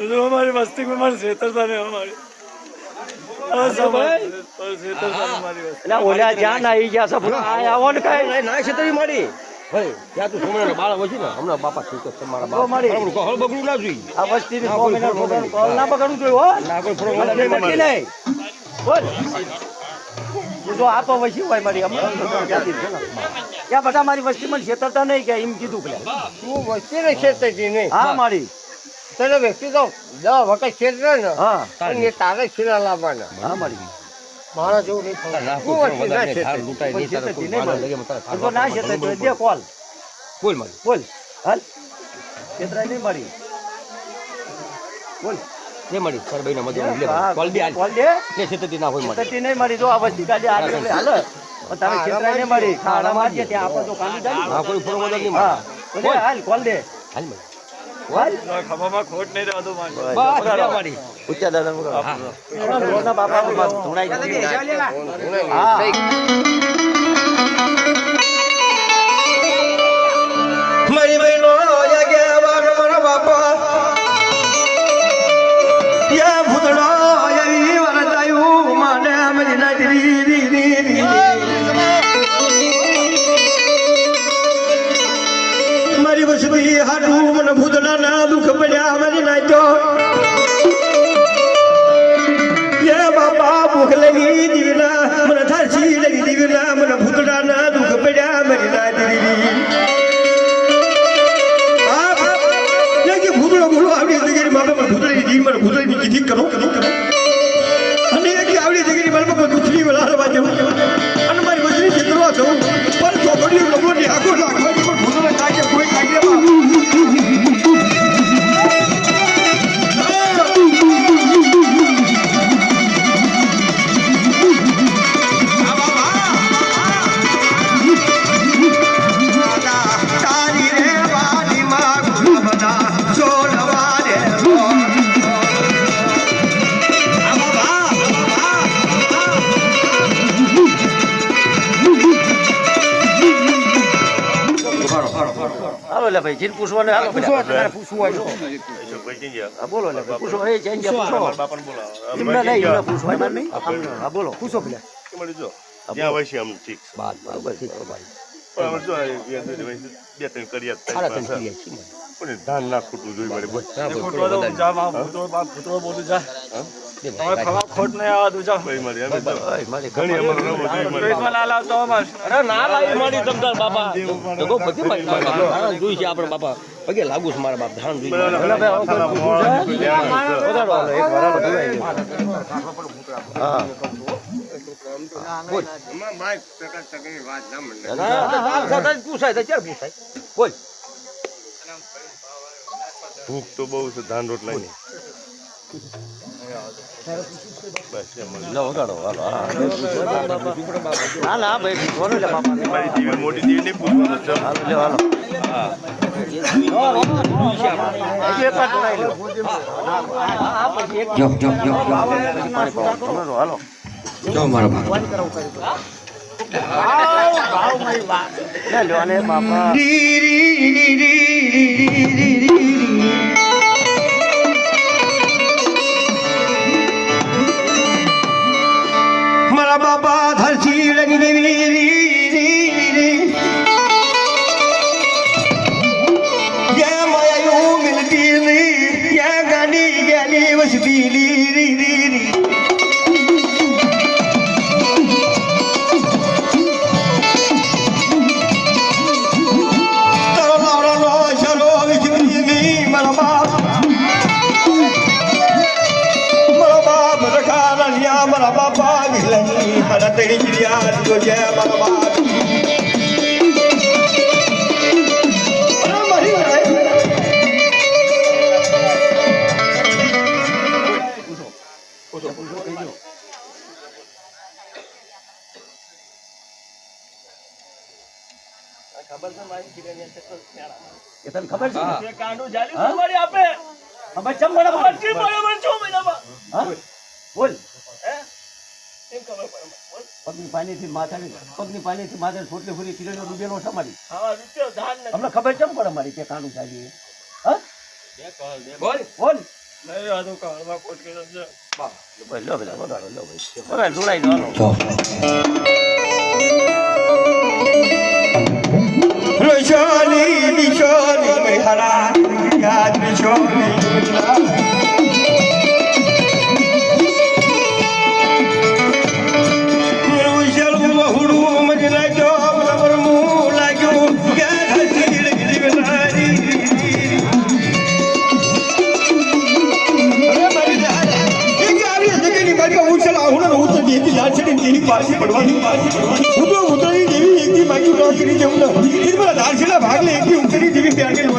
અમારે અમારી મસ્તી કોઈ મારી છેતરતા નહીં અમારી. ઓલા જ્યાં ના આવી ગયા ને કઈ. ના છેતરી મળી ભાઈ ત્યાં તું બાળકો મારા બાપા હળ બગડું ના જોઈએ. આ વસ્તી ના ના નહીં. તો આપો વસી હોય મારી બધા મારી છેતરતા નહીં કે એમ કીધું પેલા. તું વસ્તીને છેતરતી નહીં. હા મારી. તને વ્યક્તિ તો દસ વખત છેતરે ને હા. એ તારે છીના લાવવાના. હા મારી. મારા જેવું નહીં ના, વસ્તી દે કોલ. બોલ મારી. બોલ. હાલ છેતરાય નહીં મારી. બોલ. લે મળી? તારા ભાઈના મધ્ય લે કોલ દે. કોલ દે લે છેતરતી ના હોય મળી. નહીં મળી. જો આ વસ્તી ગાડી હાલ એટલે હાલ પણ તમે છેતરાય નહીં મળી. ખાડા મારજે ત્યાં આપો તો કાંદું ચાલ્યું. હા કોઈ વધારે નહીં હા. મારી. હાલ કોલ દે હાલ મળી. આ મારી. ઉચ્ચા દાદા બાપા ધોણાઈ નાચો યા બાપા ભૂખ લગી દીવના મને થરસી લગી દીવના મને ભૂતડા ના દુઃખ પડ્યા મારી રી બાપ, ભૂતળો ભૂલો આવડી જગ્યાએ માપે મને ભૂતડી જીવ મને ભૂતળાની કીધી કરો કરો કરો. લે ભાઈ જીન પૂછવાનું હાલો પૂછવા તમારે પૂછવું હોય તો. બોલો ભાઈ પૂછો. એ જઈને પૂછો. એમને નહીં એમને પૂછવા એમાં નહીં. હા બોલો. પૂછો પેલા. જ્યાં હોય છે આમ ઠીક. બાત, બાત, ઠીક છે ભાઈ. પણ અમે જો આ બે ત્રણ જ પાછા. મારે. પણ ધાન ના ખૂટવું જોઈએ મારે ફોટો તો બોલું ખવા ખોટ નહીં ભાઈ મારી ઘણી અમારું જોઈ મારી પેટમાં ના લાવતો અમાર. અરે ના લાવી મારી બાપા. મારી જોઈ છે આપણે બાપા. પગે લાગુ છે મારા બાપ ધાન જોઈ. હા. ટકા વાત ના સાથે જ પૂછાય તો ક્યારે પૂછાય? બોલ. ભૂખ તો બહુ છે ધાન રોટલાની. મોટી દેવી નહીં પૂછવાનું છે. હાલો હાલો હજુ એક વાર ઢોળાઈ લો. હા, હા, પછી એક- પછી પાણી પાવો. તમારો, હાલો. લે, લ્યો, અને બાપા રણિયા મારા બાપા વિલની મારા તેડી ગિરિયા જો જય મારા બાપ અરે મારી ભાઈ એ તને ખબર છે? ને? કાંડું જાલી તમારી આપે? ખબર છે મને? ખબર બરાબર છ. મહિનામાં હા? બોલ. પગની પાણીથી માથાની પગની પાણીથી માથે ફૂટલી ફૂટી કિલોનો ડૂબેલો છે મારી અમને ખબર કેમ પડે મારી કે કાંડું ચાલી હા? બોલ. બોલ. લો પેલા ભાઈ જોડાઈ દો હું તો ઉતરી દેવી એકથી બાકી ન કરી દેવું ન. એ મારા દારશીલા ભાગલે એકથી ઉતરી દે ભાઈ